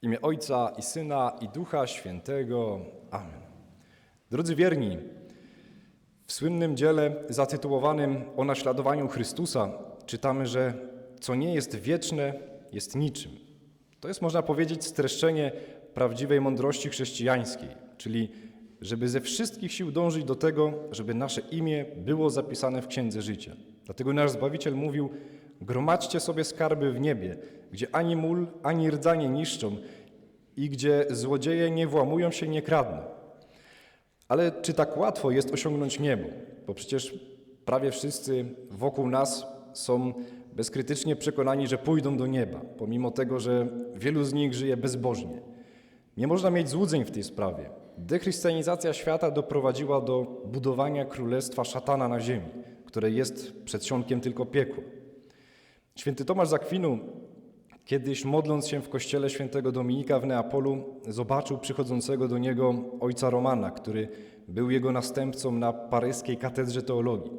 W imię Ojca i Syna i Ducha Świętego. Amen. Drodzy wierni, w słynnym dziele zatytułowanym O naśladowaniu Chrystusa czytamy, że co nie jest wieczne, jest niczym. To jest, można powiedzieć, streszczenie prawdziwej mądrości chrześcijańskiej, czyli żeby ze wszystkich sił dążyć do tego, żeby nasze imię było zapisane w Księdze Życia. Dlatego nasz Zbawiciel mówił, gromadźcie sobie skarby w niebie, gdzie ani mól, ani rdza nie niszczą i gdzie złodzieje nie włamują się, nie kradną. Ale czy tak łatwo jest osiągnąć niebo? Bo przecież prawie wszyscy wokół nas są bezkrytycznie przekonani, że pójdą do nieba, pomimo tego, że wielu z nich żyje bezbożnie. Nie można mieć złudzeń w tej sprawie. Dechrystianizacja świata doprowadziła do budowania królestwa szatana na ziemi, które jest przedsionkiem tylko piekła. Święty Tomasz z Akwinu Kiedyś modląc się w kościele świętego Dominika w Neapolu, zobaczył przychodzącego do niego ojca Romana, który był jego następcą na paryskiej katedrze teologii.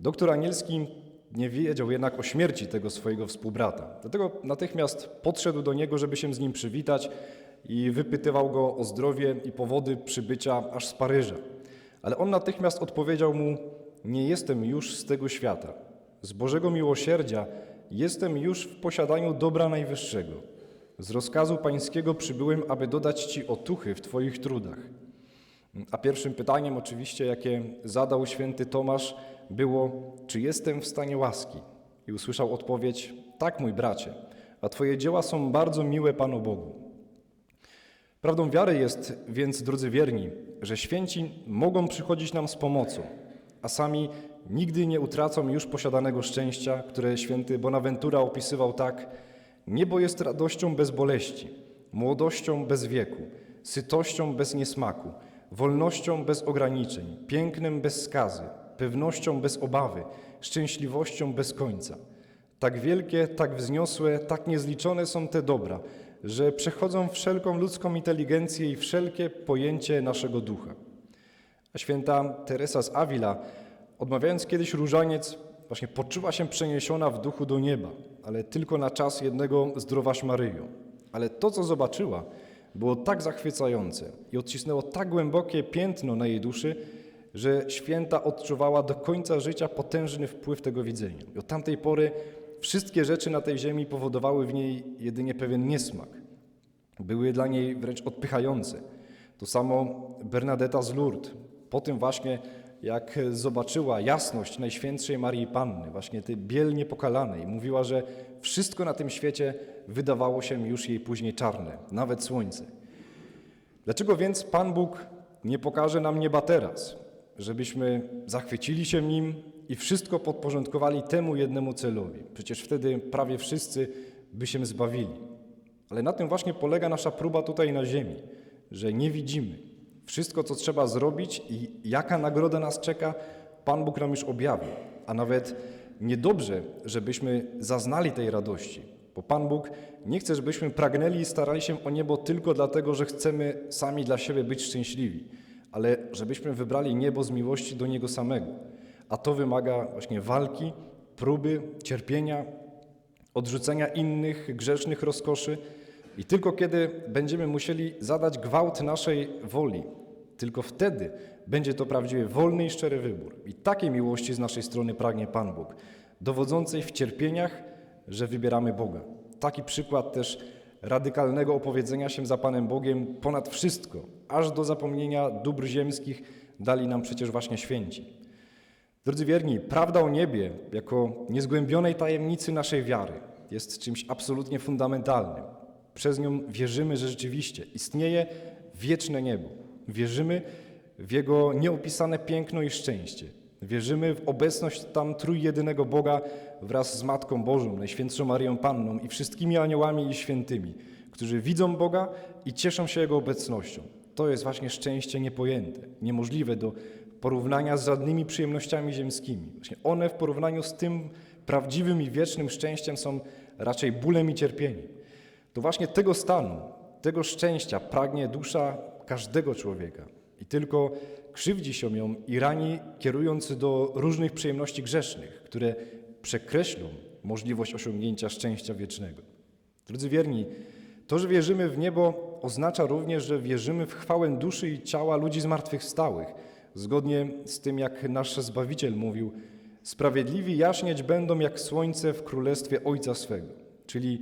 Doktor Anielski nie wiedział jednak o śmierci tego swojego współbrata. Dlatego natychmiast podszedł do niego, żeby się z nim przywitać i wypytywał go o zdrowie i powody przybycia aż z Paryża. Ale on natychmiast odpowiedział mu: Nie jestem już z tego świata. Z Bożego miłosierdzia Jestem już w posiadaniu dobra najwyższego. Z rozkazu pańskiego przybyłem, aby dodać ci otuchy w twoich trudach. A pierwszym pytaniem, oczywiście, jakie zadał święty Tomasz, było: Czy jestem w stanie łaski? I usłyszał odpowiedź: Tak, mój bracie, a twoje dzieła są bardzo miłe Panu Bogu. Prawdą wiary jest więc, drodzy wierni, że święci mogą przychodzić nam z pomocą, a sami nigdy nie utracą już posiadanego szczęścia, które święty Bonaventura opisywał tak: Niebo jest radością bez boleści, młodością bez wieku, sytością bez niesmaku, wolnością bez ograniczeń, pięknem bez skazy, pewnością bez obawy, szczęśliwością bez końca. Tak wielkie, tak wzniosłe, tak niezliczone są te dobra, że przechodzą wszelką ludzką inteligencję i wszelkie pojęcie naszego ducha. A święta Teresa z Avila Odmawiając kiedyś różaniec, właśnie poczuła się przeniesiona w duchu do nieba, ale tylko na czas jednego zdrowaś Maryjo. Ale to, co zobaczyła, było tak zachwycające i odcisnęło tak głębokie piętno na jej duszy, że święta odczuwała do końca życia potężny wpływ tego widzenia. I od tamtej pory wszystkie rzeczy na tej ziemi powodowały w niej jedynie pewien niesmak. Były dla niej wręcz odpychające. To samo Bernadetta z Lourdes. Po tym właśnie jak zobaczyła jasność Najświętszej Marii Panny, właśnie tej biel niepokalanej, mówiła, że wszystko na tym świecie wydawało się już jej później czarne, nawet słońce. Dlaczego więc Pan Bóg nie pokaże nam nieba teraz, żebyśmy zachwycili się nim i wszystko podporządkowali temu jednemu celowi? Przecież wtedy prawie wszyscy by się zbawili. Ale na tym właśnie polega nasza próba tutaj na ziemi, że nie widzimy, wszystko, co trzeba zrobić i jaka nagroda nas czeka, Pan Bóg nam już objawił. A nawet niedobrze, żebyśmy zaznali tej radości, bo Pan Bóg nie chce, żebyśmy pragnęli i starali się o niebo tylko dlatego, że chcemy sami dla siebie być szczęśliwi, ale żebyśmy wybrali niebo z miłości do Niego samego. A to wymaga właśnie walki, próby, cierpienia, odrzucenia innych grzesznych rozkoszy, i tylko kiedy będziemy musieli zadać gwałt naszej woli, tylko wtedy będzie to prawdziwie wolny i szczery wybór. I takiej miłości z naszej strony pragnie Pan Bóg, dowodzącej w cierpieniach, że wybieramy Boga. Taki przykład też radykalnego opowiedzenia się za Panem Bogiem ponad wszystko, aż do zapomnienia dóbr ziemskich dali nam przecież właśnie święci. Drodzy wierni, prawda o niebie jako niezgłębionej tajemnicy naszej wiary jest czymś absolutnie fundamentalnym. Przez nią wierzymy, że rzeczywiście istnieje wieczne niebo. Wierzymy w Jego nieopisane piękno i szczęście. Wierzymy w obecność tam trójjedynego Boga wraz z Matką Bożą, Najświętszą Marią Panną i wszystkimi aniołami i świętymi, którzy widzą Boga i cieszą się Jego obecnością. To jest właśnie szczęście niepojęte, niemożliwe do porównania z żadnymi przyjemnościami ziemskimi. Właśnie one w porównaniu z tym prawdziwym i wiecznym szczęściem są raczej bólem i cierpieniem. To właśnie tego stanu, tego szczęścia pragnie dusza każdego człowieka. I tylko krzywdzi się ją i rani, kierując do różnych przyjemności grzesznych, które przekreślą możliwość osiągnięcia szczęścia wiecznego. Drodzy wierni, To, że wierzymy w niebo, oznacza również, że wierzymy w chwałę duszy i ciała ludzi zmartwychwstałych. Zgodnie z tym, jak nasz Zbawiciel mówił, sprawiedliwi jaśnieć będą jak słońce w królestwie Ojca swego. Czyli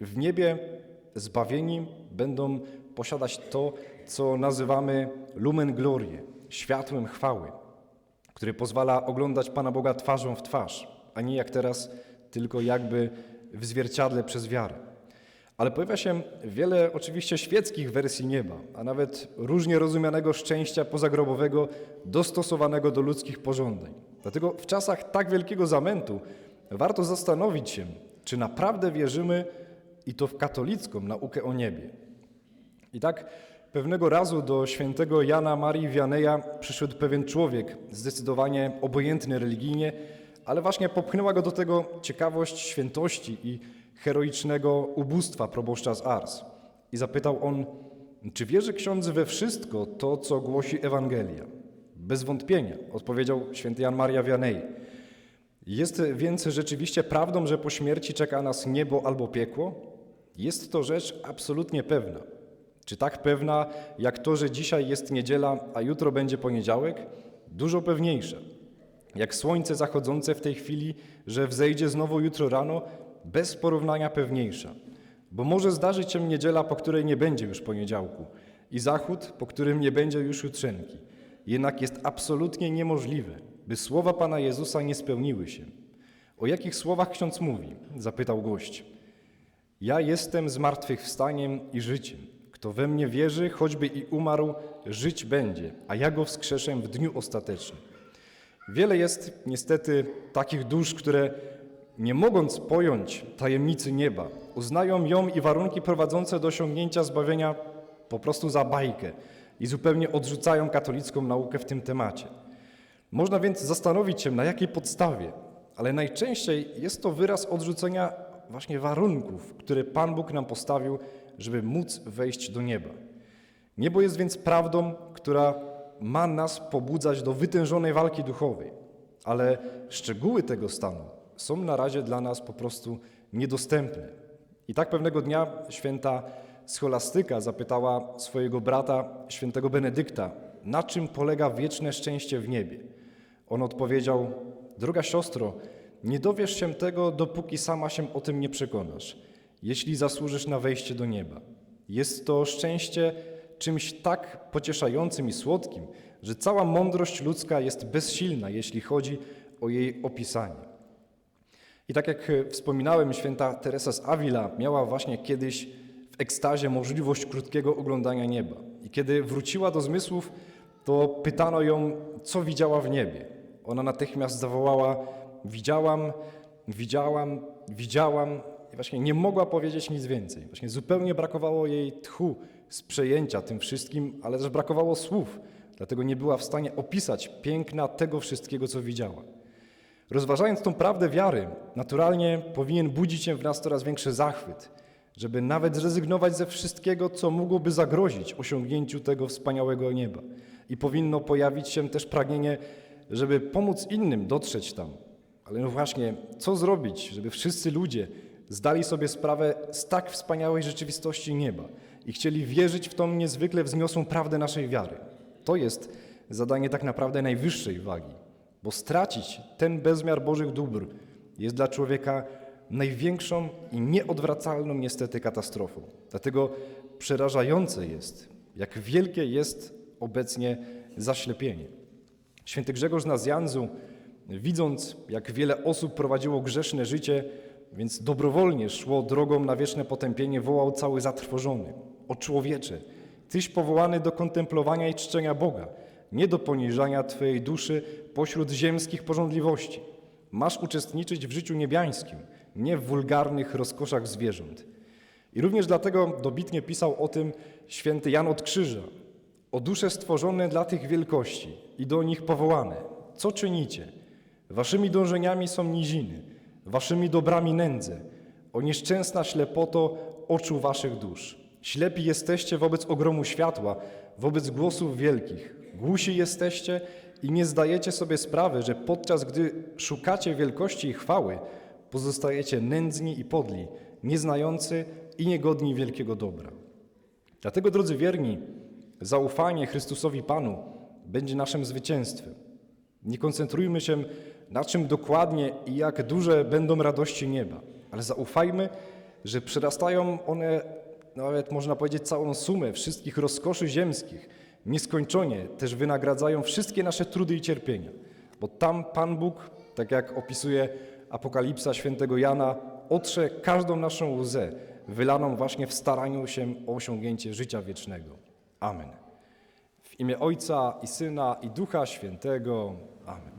w niebie zbawieni będą posiadać to, co nazywamy lumen glorie, światłem chwały, który pozwala oglądać Pana Boga twarzą w twarz, a nie jak teraz, tylko jakby w zwierciadle przez wiarę. Ale pojawia się wiele oczywiście świeckich wersji nieba, a nawet różnie rozumianego szczęścia pozagrobowego dostosowanego do ludzkich pożądań. Dlatego w czasach tak wielkiego zamętu warto zastanowić się, czy naprawdę wierzymy i to w katolicką naukę o niebie. I tak pewnego razu do świętego Jana Marii Wianeja przyszedł pewien człowiek, zdecydowanie obojętny religijnie, ale właśnie popchnęła go do tego ciekawość świętości i heroicznego ubóstwa proboszcza z Ars. I zapytał on, czy wierzy ksiądz we wszystko to, co głosi Ewangelia? Bez wątpienia, odpowiedział święty Jan Maria Wianej. Jest więc rzeczywiście prawdą, że po śmierci czeka nas niebo albo piekło? Jest to rzecz absolutnie pewna. Czy tak pewna, jak to, że dzisiaj jest niedziela, a jutro będzie poniedziałek? Dużo pewniejsza. Jak słońce zachodzące w tej chwili, że wzejdzie znowu jutro rano, bez porównania pewniejsza. Bo może zdarzyć się niedziela, po której nie będzie już poniedziałku, i zachód, po którym nie będzie już jutrzenki. Jednak jest absolutnie niemożliwe, by słowa Pana Jezusa nie spełniły się. O jakich słowach ksiądz mówi? zapytał gość. Ja jestem zmartwychwstaniem i życiem. Kto we mnie wierzy, choćby i umarł, żyć będzie, a ja go wskrzeszę w dniu ostatecznym. Wiele jest niestety takich dusz, które nie mogąc pojąć tajemnicy nieba, uznają ją i warunki prowadzące do osiągnięcia zbawienia po prostu za bajkę i zupełnie odrzucają katolicką naukę w tym temacie. Można więc zastanowić się, na jakiej podstawie, ale najczęściej jest to wyraz odrzucenia właśnie warunków, które Pan Bóg nam postawił, żeby móc wejść do nieba. Niebo jest więc prawdą, która ma nas pobudzać do wytężonej walki duchowej, ale szczegóły tego stanu są na razie dla nas po prostu niedostępne. I tak pewnego dnia święta scholastyka zapytała swojego brata, świętego Benedykta, na czym polega wieczne szczęście w niebie. On odpowiedział: Droga siostro, nie dowiesz się tego, dopóki sama się o tym nie przekonasz, jeśli zasłużysz na wejście do nieba. Jest to szczęście czymś tak pocieszającym i słodkim, że cała mądrość ludzka jest bezsilna, jeśli chodzi o jej opisanie. I tak jak wspominałem, święta Teresa z Avila miała właśnie kiedyś w ekstazie możliwość krótkiego oglądania nieba. I kiedy wróciła do zmysłów, to pytano ją, co widziała w niebie. Ona natychmiast zawołała: Widziałam, widziałam, widziałam. I właśnie nie mogła powiedzieć nic więcej. Właśnie zupełnie brakowało jej tchu z przejęcia tym wszystkim, ale też brakowało słów. Dlatego nie była w stanie opisać piękna tego wszystkiego, co widziała. Rozważając tą prawdę wiary, naturalnie powinien budzić się w nas coraz większy zachwyt, żeby nawet zrezygnować ze wszystkiego, co mogłoby zagrozić osiągnięciu tego wspaniałego nieba. I powinno pojawić się też pragnienie, żeby pomóc innym dotrzeć tam. Ale no właśnie, co zrobić, żeby wszyscy ludzie zdali sobie sprawę z tak wspaniałej rzeczywistości nieba i chcieli wierzyć w tą niezwykle wzniosłą prawdę naszej wiary? To jest zadanie tak naprawdę najwyższej wagi. Bo stracić ten bezmiar Bożych dóbr jest dla człowieka największą i nieodwracalną niestety katastrofą. Dlatego przerażające jest, jak wielkie jest obecnie zaślepienie. Święty Grzegorz Nazjanzu, widząc, jak wiele osób prowadziło grzeszne życie, więc dobrowolnie szło drogą na wieczne potępienie, wołał cały zatrwożony. O człowiecze, Tyś powołany do kontemplowania i czczenia Boga – nie do poniżania Twojej duszy pośród ziemskich porządliwości. Masz uczestniczyć w życiu niebiańskim, nie w wulgarnych rozkoszach zwierząt. I również dlatego dobitnie pisał o tym święty Jan od Krzyża. O dusze stworzone dla tych wielkości i do nich powołane. Co czynicie? Waszymi dążeniami są niziny, waszymi dobrami nędzy. O nieszczęsna ślepoto oczu waszych dusz. Ślepi jesteście wobec ogromu światła, wobec głosów wielkich. Głusi jesteście i nie zdajecie sobie sprawy, że podczas gdy szukacie wielkości i chwały, pozostajecie nędzni i podli, nieznający i niegodni wielkiego dobra. Dlatego, drodzy wierni, zaufanie Chrystusowi Panu będzie naszym zwycięstwem. Nie koncentrujmy się na czym dokładnie i jak duże będą radości nieba, ale zaufajmy, że przerastają one nawet można powiedzieć całą sumę wszystkich rozkoszy ziemskich. Nieskończenie też wynagradzają wszystkie nasze trudy i cierpienia, bo tam Pan Bóg, tak jak opisuje Apokalipsa świętego Jana, otrze każdą naszą łzę, wylaną właśnie w staraniu się o osiągnięcie życia wiecznego. Amen. W imię Ojca i Syna i Ducha Świętego. Amen.